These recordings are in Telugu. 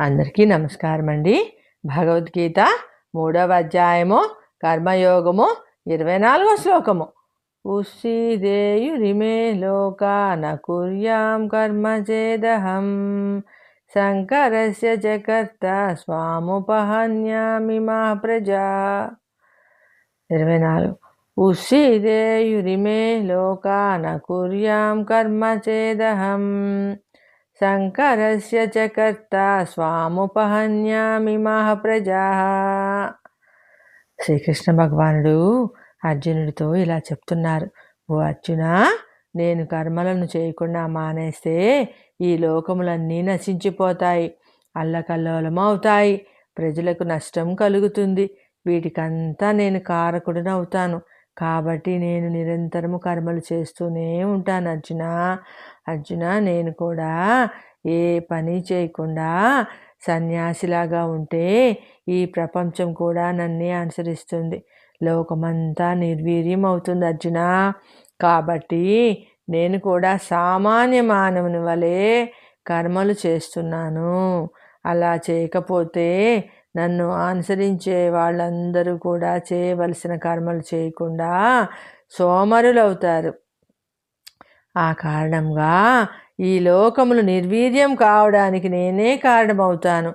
అందరికీ నమస్కారం అండి భగవద్గీత మూడవ అధ్యాయము కర్మయోగము ఇరవై నాలుగో శ్లోకము. ఉషిదేయురిమే లోకాన కుర్యాం కర్మ చేదహం. శంకరస్య జకర్త స్వాముపహన్యామి మా ప్రజా ఇరవై నాలుగు. ఉషిదేయురిమే లోకాన కుర్యాం కర్మ చేదహం. శంకరస్య చ కర్త స్వాముపహన్యామి మహాప్రజా శ్రీకృష్ణ భగవానుడు అర్జునుడితో ఇలా చెప్తున్నారు. ఓ అర్జున నేను కర్మలను చేయకుండా మానేస్తే ఈ లోకములన్నీ నశించిపోతాయి అల్లకల్లోలమవుతాయి ప్రజలకు నష్టం కలుగుతుంది వీటికంతా నేను కారకుడినవుతాను. కాబట్టి నేను నిరంతరము కర్మలు చేస్తూనే ఉంటాను అర్జున. అర్జున నేను కూడా ఏ పని చేయకుండా సన్యాసిలాగా ఉంటే ఈ ప్రపంచం కూడా నన్నే అనుసరిస్తుంది. లోకమంతా నిర్వీర్యం అవుతుంది అర్జున. కాబట్టి నేను కూడా సామాన్య మానవుని వలె కర్మలు చేస్తున్నాను. అలా చేయకపోతే నన్ను అనుసరించే వాళ్ళందరూ కూడా చేయవలసిన కర్మలు చేయకుండా సోమరులవుతారు. ఆ కారణంగా ఈ లోకములు నిర్వీర్యం కావడానికి నేనే కారణమవుతాను.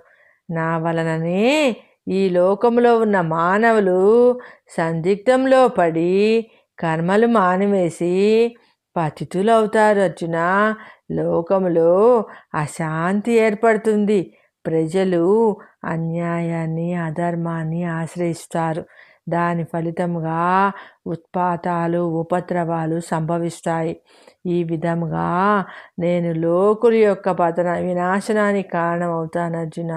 నా వలననే ఈ లోకములో ఉన్న మానవులు సందిగ్ధంలో పడి కర్మలు మానివేసి పతితులు అవుతారు అర్జున. లోకములో అశాంతి ఏర్పడుతుంది. ప్రజలు అన్యాయాన్ని అధర్మాన్ని ఆశ్రయిస్తారు. దాని ఫలితంగా ఉత్పాతాలు ఉపద్రవాలు సంభవిస్తాయి. ఈ విధముగా నేను లోకుల యొక్క పతన వినాశనానికి కారణమవుతాను అర్జున.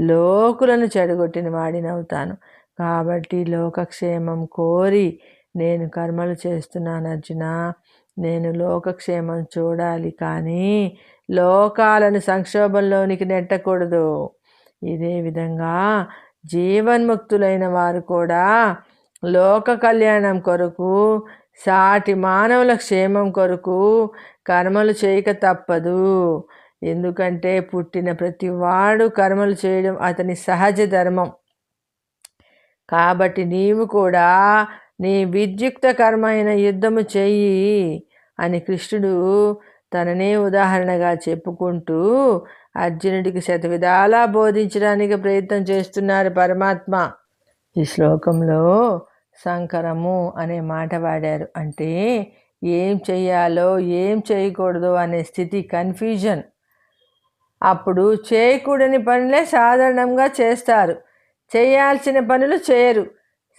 లోకులను చెడగొట్టిన వాడినవుతాను కాబట్టి లోకక్షేమం కోరి నేను కర్మలు చేస్తున్నాను అర్జున. నేను లోకక్షేమం చూడాలి కానీ లోకాలను సంక్షోభంలోనికి నెట్టకూడదు. ఇదే విధంగా జీవన్ముక్తులైన వారు కూడా లోక కళ్యాణం కొరకు సాటి మానవుల క్షేమం కొరకు కర్మలు చేయక తప్పదు. ఎందుకంటే పుట్టిన ప్రతి వాడు కర్మలు చేయడం అతని సహజ ధర్మం. కాబట్టి నీవు కూడా నీ విద్యుక్త కర్మ అయిన యుద్ధము చెయ్యి అని కృష్ణుడు తననే ఉదాహరణగా చెప్పుకుంటూ అర్జునుడికి శతవిధాలా బోధించడానికి ప్రయత్నం చేస్తున్నారు పరమాత్మ. ఈ శ్లోకంలో సంకరము అనే మాట వాడారు. అంటే ఏం చేయాలో ఏం చేయకూడదు అనే స్థితి కన్ఫ్యూజన్. అప్పుడు చేయకూడని పనులే సాధారణంగా చేస్తారు. చేయాల్సిన పనులు చేయరు.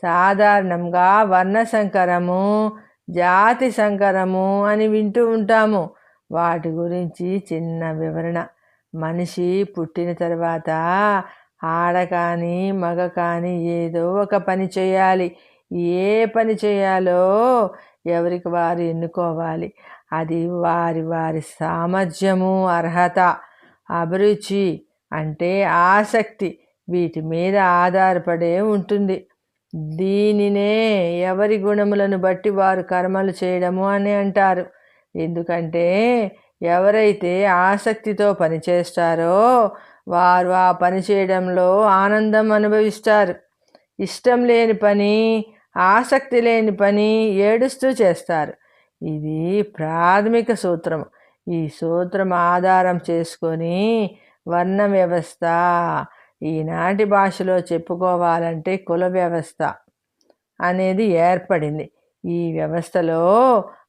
సాధారణంగా వర్ణ సంకరము జాతి సంకరము అని వింటూ ఉంటాము. వాటి గురించి చిన్న వివరణ. మనిషి పుట్టిన తర్వాత ఆడ కానీ మగ కానీ ఏదో ఒక పని చేయాలి. ఏ పని చేయాలో ఎవరికి వారు ఎన్నుకోవాలి. అది వారి వారి సామర్థ్యము అర్హత అభిరుచి అంటే ఆసక్తి. వీటి మీద ఆధారపడే ఉంటుంది. దీనినే ఎవరి గుణములను బట్టి వారు కర్మలు చేయడము అని అంటారు. ఎందుకంటే ఎవరైతే ఆసక్తితో పనిచేస్తారో వారు ఆ పని చేయడంలో ఆనందం అనుభవిస్తారు. ఇష్టం లేని పని ఆసక్తి లేని పని ఏడుస్తూ చేస్తారు. ఇది ప్రాథమిక సూత్రం. ఈ సూత్రం ఆధారం చేసుకొని వర్ణ వ్యవస్థ ఈనాటి భాషలో చెప్పుకోవాలంటే కుల వ్యవస్థ అనేది ఏర్పడింది. ఈ వ్యవస్థలో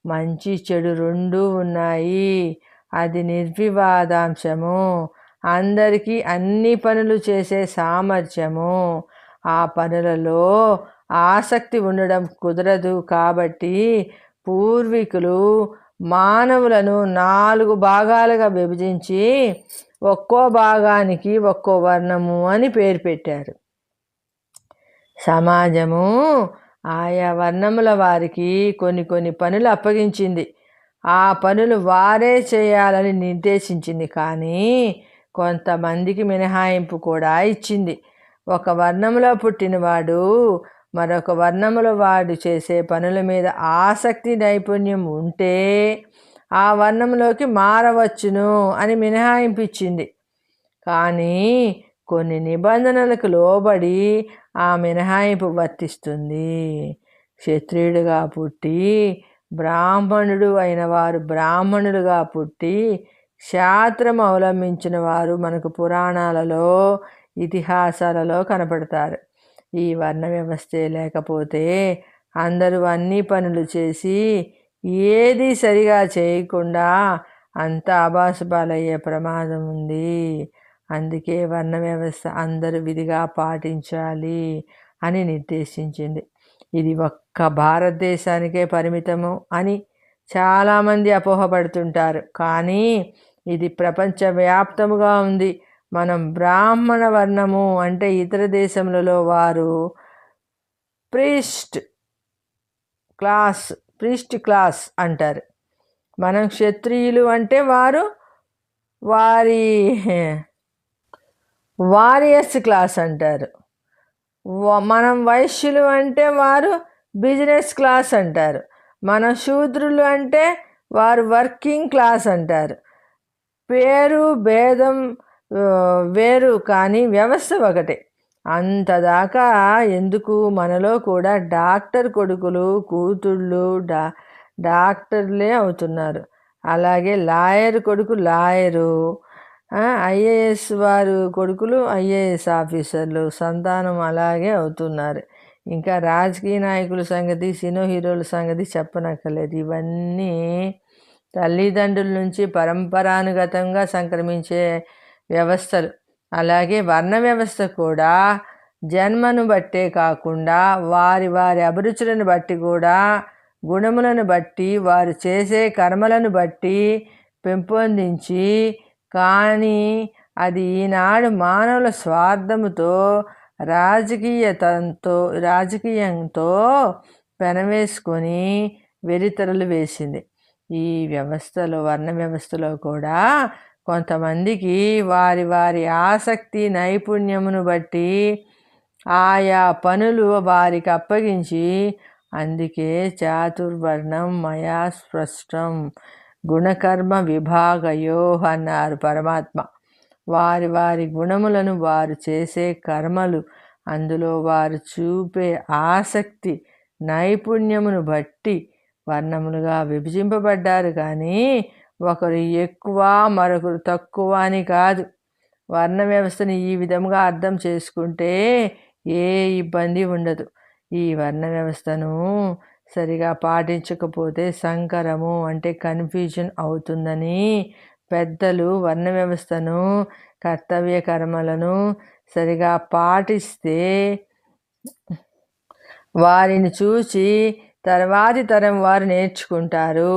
మంచి చెడు రెండు ఉన్నాయి. అది నిర్వివాదాంశము. అందరికీ అన్ని పనులు చేసే సామర్థ్యము. ఆ పనులలో ఆసక్తి ఉండడం కుదరదు కాబట్టి పూర్వీకులు మానవులను నాలుగు భాగాలుగా విభజించి ఒక్కో భాగానికి ఒక్కో వర్ణము అని పేరు పెట్టారు. సమాజము ఆయా వర్ణముల వారికి కొన్ని కొన్ని పనులు అప్పగించింది. ఆ పనులు వారే చేయాలని నిర్దేశించింది. కానీ కొంతమందికి మినహాయింపు కూడా ఇచ్చింది. ఒక వర్ణంలో పుట్టినవాడు మరొక వర్ణముల వాడు చేసే పనుల మీద ఆసక్తి నైపుణ్యం ఉంటే ఆ వర్ణంలోకి మారవచ్చును అని మినహాయింపు ఇచ్చింది కానీ కొన్ని నిబంధనలకు లోబడి ఆ మినహాయింపు వర్తిస్తుంది. క్షత్రియుడుగా పుట్టి బ్రాహ్మణుడు అయిన వారు బ్రాహ్మణులుగా పుట్టి క్షాత్రం అవలంబించిన వారు మనకు పురాణాలలో ఇతిహాసాలలో కనపడతారు. ఈ వర్ణ వ్యవస్థే లేకపోతే అందరూ అన్ని పనులు చేసి ఏది సరిగా చేయకుండా అంత అబాసుబాలయ్యే ప్రమాదం ఉంది. అందుకే వర్ణ వ్యవస్థ అందరూ విధిగా పాటించాలి అని నిర్దేశించింది. ఇది ఒక్క భారతదేశానికే పరిమితము అని చాలామంది అపోహపడుతుంటారు. కానీ ఇది ప్రపంచవ్యాప్తముగా ఉంది. మనం బ్రాహ్మణ వర్ణము అంటే ఇతర దేశములలో వారు ప్రీస్ట్ క్లాస్ ప్రీస్ట్ క్లాస్ అంటారు. మనం క్షత్రియులు అంటే వారు వారి వారియర్స్ క్లాస్ అంటారు. మనం వైశ్యులు అంటే వారు బిజినెస్ క్లాస్ అంటారు. మన శూద్రులు అంటే వారు వర్కింగ్ క్లాస్ అంటారు. పేరు భేదం వేరు కానీ వ్యవస్థ ఒకటే. అంతదాకా ఎందుకు? మనలో కూడా డాక్టర్ కొడుకులు కూతుళ్ళు డా డాక్టర్లే అవుతున్నారు. అలాగే లాయర్ కొడుకు లాయరు ఐఏఎస్ వారు కొడుకులు ఐఏఎస్ ఆఫీసర్లు. సంతానం అలాగే అవుతున్నారు. ఇంకా రాజకీయ నాయకుల సంగతి సినో హీరోల సంగతి చెప్పనక్కర్లేదు. ఇవన్నీ తల్లిదండ్రుల నుంచి పరంపరానుగతంగా సంక్రమించే వ్యవస్థలు. అలాగే వర్ణ వ్యవస్థ కూడా జన్మను బట్టే కాకుండా వారి వారి అభిరుచులను బట్టి కూడా గుణములను బట్టి వారు చేసే కర్మలను బట్టి పెంపొందించి కానీ అది ఈనాడు మానవుల స్వార్థముతో రాజకీయతంతో రాజకీయంతో పెనవేసుకొని వెరితెరలు వేసింది. ఈ వ్యవస్థలో వర్ణ వ్యవస్థలో కూడా కొంతమందికి వారి వారి ఆసక్తి నైపుణ్యమును బట్టి ఆయా పనులు వారికి అప్పగించి అందుకే చాతుర్వర్ణం మయా స్పష్టం. గుణకర్మ విభాగయోహన్నారు పరమాత్మ. వారి వారి గుణములను వారు చేసే కర్మలు అందులో వారు చూపే ఆసక్తి నైపుణ్యమును బట్టి వర్ణములుగా విభజింపబడ్డారు. కానీ ఒకరు ఎక్కువ మరొకరు తక్కువ అని కాదు. వర్ణ వ్యవస్థను ఈ విధంగా అర్థం చేసుకుంటే ఏ ఇబ్బంది ఉండదు. ఈ వర్ణ వ్యవస్థను సరిగా పాటించకపోతే సంకరము అంటే కన్ఫ్యూజన్ అవుతుందని పెద్దలు వర్ణ వ్యవస్థను కర్తవ్య కర్మలను సరిగా పాటిస్తే వారిని చూసి తర్వాతి తరం వారు నేర్చుకుంటారు.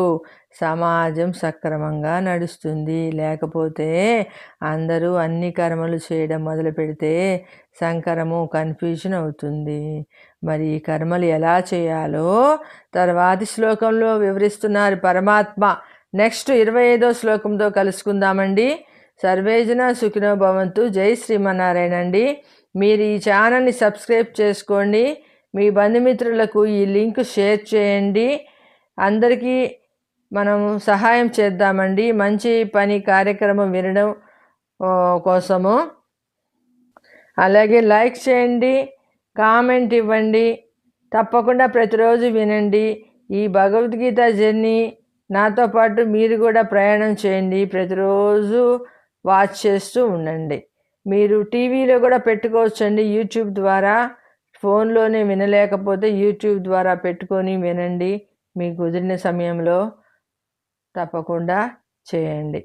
సమాజం సక్రమంగా నడుస్తుంది. లేకపోతే అందరూ అన్ని కర్మలు చేయడం మొదలు పెడితే సంకరము కన్ఫ్యూజన్ అవుతుంది. మరి ఈ కర్మలు ఎలా చేయాలో తర్వాతి శ్లోకంలో వివరిస్తున్నారు పరమాత్మ. నెక్స్ట్ ఇరవై ఐదో శ్లోకంతో కలుసుకుందామండి. సర్వేజన సుఖినో భవంతు. జై శ్రీమన్నారాయణ అండి. మీరు ఈ ఛానల్ని సబ్స్క్రైబ్ చేసుకోండి. మీ బంధుమిత్రులకు ఈ లింక్ షేర్ చేయండి. అందరికీ మనము సహాయం చేద్దామండి. మంచి పని కార్యక్రమం వినడం కోసము. అలాగే లైక్ చేయండి కామెంట్ ఇవ్వండి. తప్పకుండా ప్రతిరోజు వినండి. ఈ భగవద్గీత జర్నీ నాతో పాటు మీరు కూడా ప్రయాణం చేయండి. ప్రతిరోజు వాచ్ చేస్తూ ఉండండి. మీరు టీవీలో కూడా పెట్టుకోవచ్చండి. యూట్యూబ్ ద్వారా ఫోన్లోనే వినలేకపోతే యూట్యూబ్ ద్వారా పెట్టుకొని వినండి. మీకు కుదిరిన సమయంలో. తప్పకుండా చేయండి.